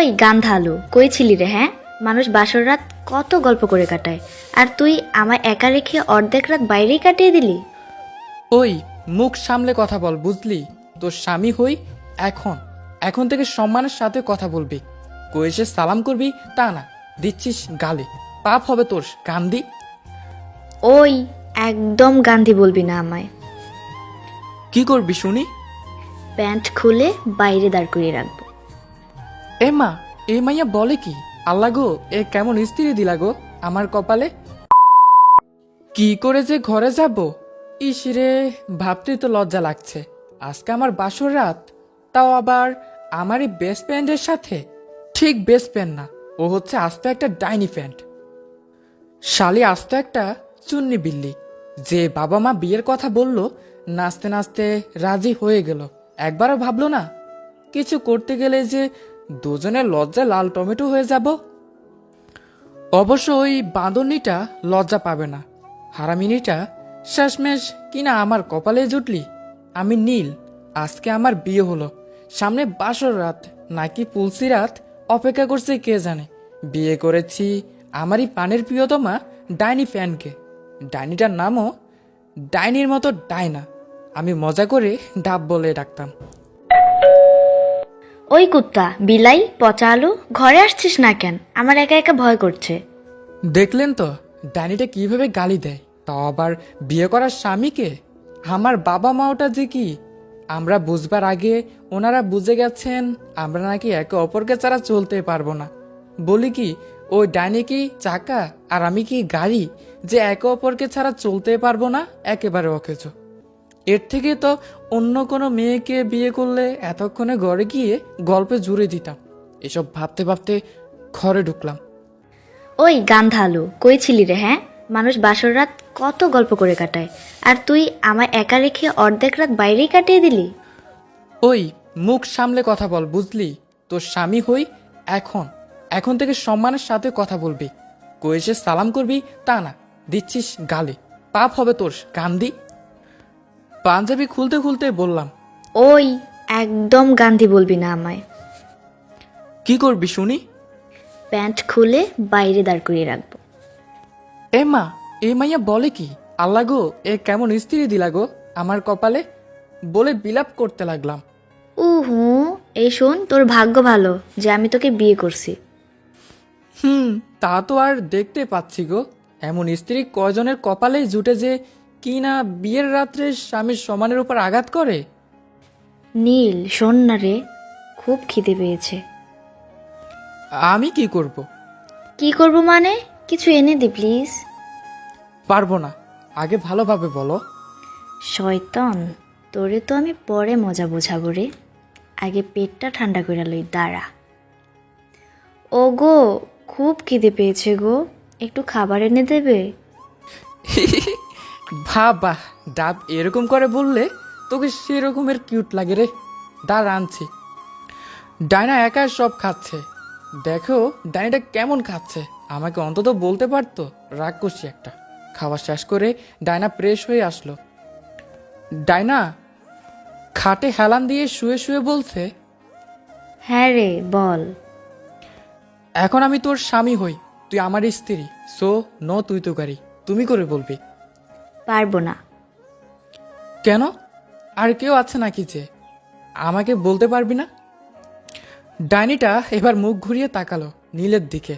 ওই গান্ধা আলু কই ছিলি রে হ্যাঁ? মানুষ বাসর রাত কত গল্প করে কাটায়। আর তুই আমায় একা রেখে অর্ধেক রাত বাইরেই কাটিয়ে দিলি? ওই মুখ সামলে কথা বল বুঝলি? তোর স্বামী হই এখন। এখন থেকে সম্মানের সাথে কথা বলবি। কই সালাম করবি তা না দিচ্ছিস গালে। পাপ হবে তোর কান্দি ওই একদম গান্ধী বলবি না আমায়। কি করবি শুনি? প্যান্ট খুলে বাইরে দাঁড় করিয়ে রাখব। এ মা এ মাইয়া বলে কি? আল্লাহ গো, এ কেমন স্ত্রী দিলা গো, আমার কপালে? কি করে যে ঘরে যাব? ইসিরে ভাবতেই তো লজ্জা লাগছে। আজকে আমার বাসর রাত, তাও আবার আমার এই বেস্ট ফ্রেন্ডের সাথে? ঠিক বেস্ট ফ্রেন্ড না, ও হচ্ছে আস্ত একটা ডাইনি ফ্রেন্ড শালি আস্ত একটা চুন্নি বিল্লি। যে বাবা মা বিয়ের কথা বলল, নাচতে নাচতে রাজি হয়ে গেল। একবারও ভাবলো না, কিছু করতে গেলে যে দুজনের লজ্জা লাল টমেটো হয়ে যাব। অবশ্য ওই বাঁদরনিটা লজ্জা পাবে না। হারামিনিটা শেষমেশ কিনা আমার কপালে জুটলি? আমি নীল, আজকে আমার বিয়ে হলো। সামনে বাসর রাত, নাকি পুলসি রাত? অপেক্ষা করছে কে জানে। বিয়ে করেছি আমারই পানের প্রিয়তমা ডাইনি ফ্যানকে। ডাইনিটার নামও ডাইনির মতো ডাইনা। আমি মজা করে ডাব বলে ডাকতাম। ওই কুত্তা, বিলাই পচা আলু ঘরে আসছিস না কেন? আমার একা একা ভয় করছে। দেখলেন তো, ডাইনিটা কীভাবে গালি দেয়? তাও আবার বিয়ে করার স্বামীকে? আমার বাবা মা ওটা যে কি? আমরা বুঝবার আগে ওনারা বুঝে গেছেন, আমরা নাকি একে অপরকে ছাড়া চলতে পারব না। বলি কি, ওই ডাইনি কি চাকা, আর আমি কি গাড়ি, যে একে অপরকে ছাড়া চলতে পারব না? একেবারে অকেজ। এর থেকে তো অন্য কোনো মেয়েকে বিয়ে করলে এতক্ষণে ঘরে গিয়ে গল্পে জুড়ে দিতাম। এসব ভাবতে ভাবতে ঘরে ঢুকলাম। ওই গান্ধা আলু কই ছিলি রে হ্যাঁ? মানুষ বাসর রাত কত গল্প করে কাটায়। আর তুই আমায় একা রেখে অর্ধেক রাত বাইরেই কাটিয়ে দিলি? ওই মুখ সামলে কথা বল বুঝলি? তোর স্বামী হই এখন। এখন থেকে সম্মানের সাথে কথা বলবি। এসে সালাম করবি তা না দিচ্ছিস গালে। পাপ হবে তোর কান্দি পাঞ্জাবি খুলতে খুলতে বললাম ওই একদম গান্ধী বলবি না আমায়। কি করবি শুনি? প্যান্ট খুলে বাইরে দাঁড় করিয়ে রাখব। এ মা এ মাইয়া বলে কি? আল্লাহ গো এ কেমন স্ত্রী দিলা গো আমার কপালে? বলে বিলাপ করতে লাগলাম। উহু এই শোন তোর ভাগ্য ভালো যে আমি তোকে বিয়ে করছি। হুম তা তো আর দেখতে পাচ্ছি গো এমন স্ত্রী কয়জনের কপালেই জুটে যে কি না বিয়ের রাত্রে স্বামীর সমানের উপর আঘাত করে? নীল শোন না রে খুব খিদে পেয়েছে। আমি কি করব? কি করব মানে? কিছু এনে দি প্লিজ। পারব না। আগে ভালোভাবে বলো। শয়তন তোরে তো আমি পরে মজা বোঝাবো রে। আগে পেটটা ঠান্ডা করে লই দাঁড়া। ও গো খুব খিদে পেয়েছে গো। একটু খাবার এনে দেবে? বাহ ডাব এরকম করে বললে তোকে সেরকমের কিউট লাগে রে। দাঁড় আনছি। ডাইনা একা সব খাচ্ছে। দেখো ডাইনাটা কেমন খাচ্ছে। আমাকে অন্তত বলতে পারতো রাগ করছি একটা। খাওয়া শেষ করে ডাইনা ফ্রেশ হয়ে আসলো। ডাইনা খাটে হেলান দিয়ে শুয়ে শুয়ে বলছে হ্যাঁ রে বল। এখন আমি তোর স্বামী হই তুই আমার স্ত্রী। সো নো তুই তো গাড়ি তুমি করে বলবি। পারব না। কেন? আর কেউ আছে নাকি যে? আমাকে বলতে পারবি না? ডাইনিটা এবার মুখ ঘুরিয়ে তাকালো নীলের দিকে।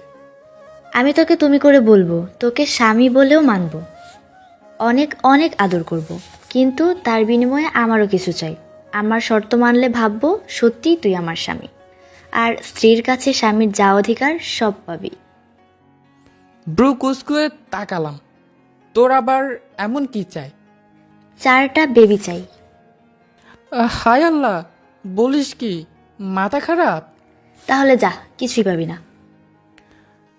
আমি তোকে তুমি করে বলব তোকে স্বামী বলেও মানব। অনেক অনেক আদর করব। কিন্তু তার বিনিময়ে আমারও কিছু চাই। আমার শর্ত মানলে ভাববো সত্যিই তুই আমার স্বামী। আর স্ত্রীর কাছে স্বামীর যা অধিকার সব পাবি। ব্রু কুসকুয়ে তাকালাম। তোর আবার এমন কি চাই? চারটা বেবি চাই। আহ, হায় আল্লাহ বলিস কি মাথা খারাপ? তাহলে যা কিছুই পাবি না।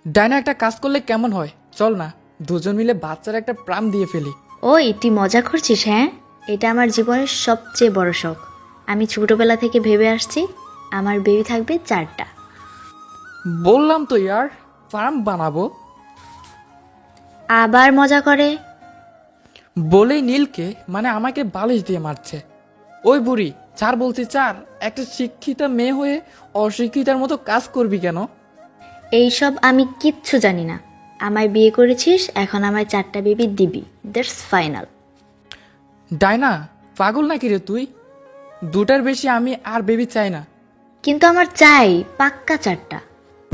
ডাইনা একটা কাজ করলে কেমন হয়? চল না দুজন মিলে বাচ্চার একটা প্রাণ দিয়ে ফেলি। ওই তুই মজা করছিস হ্যাঁ? এটা আমার জীবনের সবচেয়ে বড় শখ। আমি ছোটবেলা থেকে ভেবে আসছি আমার বেবি থাকবে চারটা। বললাম তো ইয়ার ফার্ম বানাবো। আবার মজা করে? বলেই নীলকে মানে আমাকে বালিশ দিয়ে মারছে। ওই বুড়ি চার বলছি চার একটা শিক্ষিতা মেয়ে হয়ে অশিক্ষিতার মতো কাজ করবি কেন? এইসব আমি কিচ্ছু জানি না। আমায় বিয়ে করেছিস এখন আমায় চারটা বেবি দিবি। That's final. ডাইনা পাগল নাকি রে তুই? দুটার বেশি আমি আর বেবি চাই না। কিন্তু আমার চাই পাক্কা চারটা।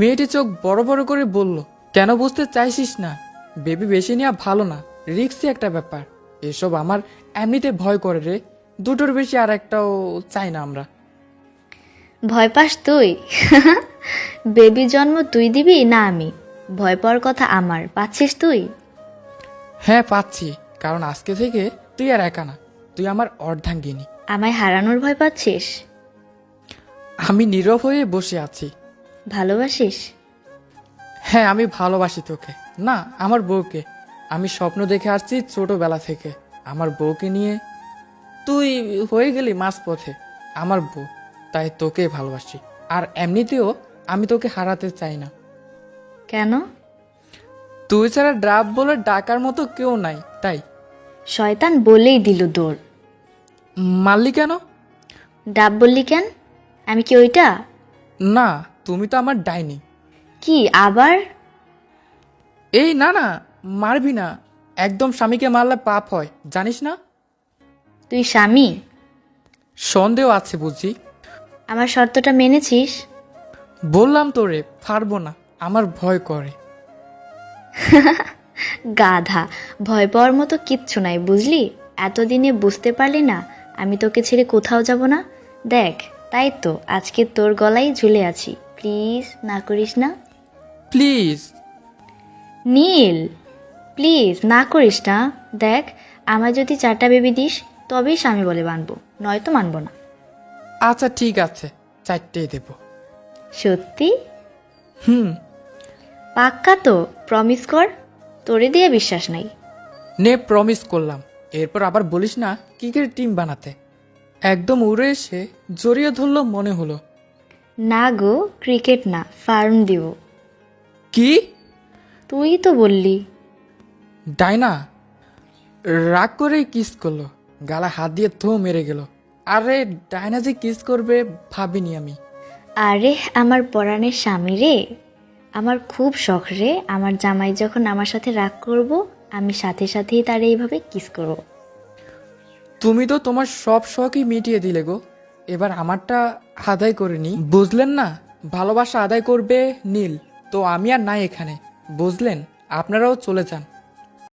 মেয়েটি চোখ বড় বড় করে বলল কেন বুঝতে চাইছিস না? বেবি বেশি নেওয়া ভালো না রিক্সি একটা ব্যাপার। এসব আমার এমনিতে ভয় করে রে। দুটোর বেশি আর একটাও চাই না আমরা। ভয় পাস তুই? বেবি জন্ম তুই দিবি না আমি? ভয় পাওয়ার কথা আমার। পাচ্ছিস তুই? হ্যাঁ পাচ্ছি। কারণ আজকে থেকে তুই আর একা না। তুই আমার অর্ধাঙ্গিনী। আমায় হারানোর ভয় পাচ্ছিস? আমি নীরব হয়ে বসে আছি। ভালোবাসিস? হ্যাঁ আমি ভালোবাসি তোকে। না আমার বউকে। আমি স্বপ্ন দেখে আসছি ছোটবেলা থেকে। আমার বউকে নিয়ে তুই হয়ে গেলি মাঝ পথে আমার বউ তাই তোকে ভালোবাসি। আর এমনিতেও আমি তোকে হারাতে চাই না। কেন? তুই ছাড়া ড্রাব বলে ডাকার মতো কেউ নাই তাই। শয়তান বলেই দিল দৌড়। মারলি কেন? ডাব বললি কেন? আমি কি ওইটা? না তুমি তো আমার ডাইনি। কি আবার? এই না না মারবি না। একদম স্বামীকে মারলে পাপ হয় জানিস না? তুই স্বামী? সন্দেহ আছে বুঝি। আমার শর্তটা মেনেছিস? বললাম তোরে পারব না আমার ভয় করে। গাধা ভয় পাওয়ার মতো কিচ্ছু নাই বুঝলি? এতদিনে বুঝতে পারলি না আমি তোকে ছেড়ে কোথাও যাব না? দেখ তাই তো আজকে তোর গলায় ঝুলে আছি। প্লিজ না করিস না। প্লিজ নীল প্লিজ না করিস না। দেখ আমায় যদি চারটা বেবি দিস তবেই স্বামী বলে মানবো নয়তো মানবো না। আচ্ছা ঠিক আছে। চারটেই দেব। সত্যি? হুম। পাক্কা তো প্রমিস কর তোরে দিয়ে বিশ্বাস নাই। নে প্রমিস করলাম। এরপর আবার বলিস না ক্রিকেট টিম বানাতে। একদম উড়ে এসে জড়িয়ে ধরলো মনে হলো। না গো ক্রিকেট না ফার্ম দিব। কি? তুই তো বললি। ডাইনা রাগ করে কিস করল গালা হাত দিয়ে থো মেরে গেল। আরে ডাইনা যে কিস করবে ভাবিনি আমি। আরে আমার পরাণের স্বামী রে। আমার খুব শখ রে। আমার জামাই যখন আমার সাথে রাগ করব আমি সাথে সাথেই তার এইভাবে কিস করব। তুমি তো তোমার সব শখই মিটিয়ে দিলে গো। এবার আমারটা আদায় করে নি। বুঝলেন না? ভালোবাসা আদায় করবে নীল। তো আমি আর নাই এখানে। বুঝলেন? আপনারাও চলে যান।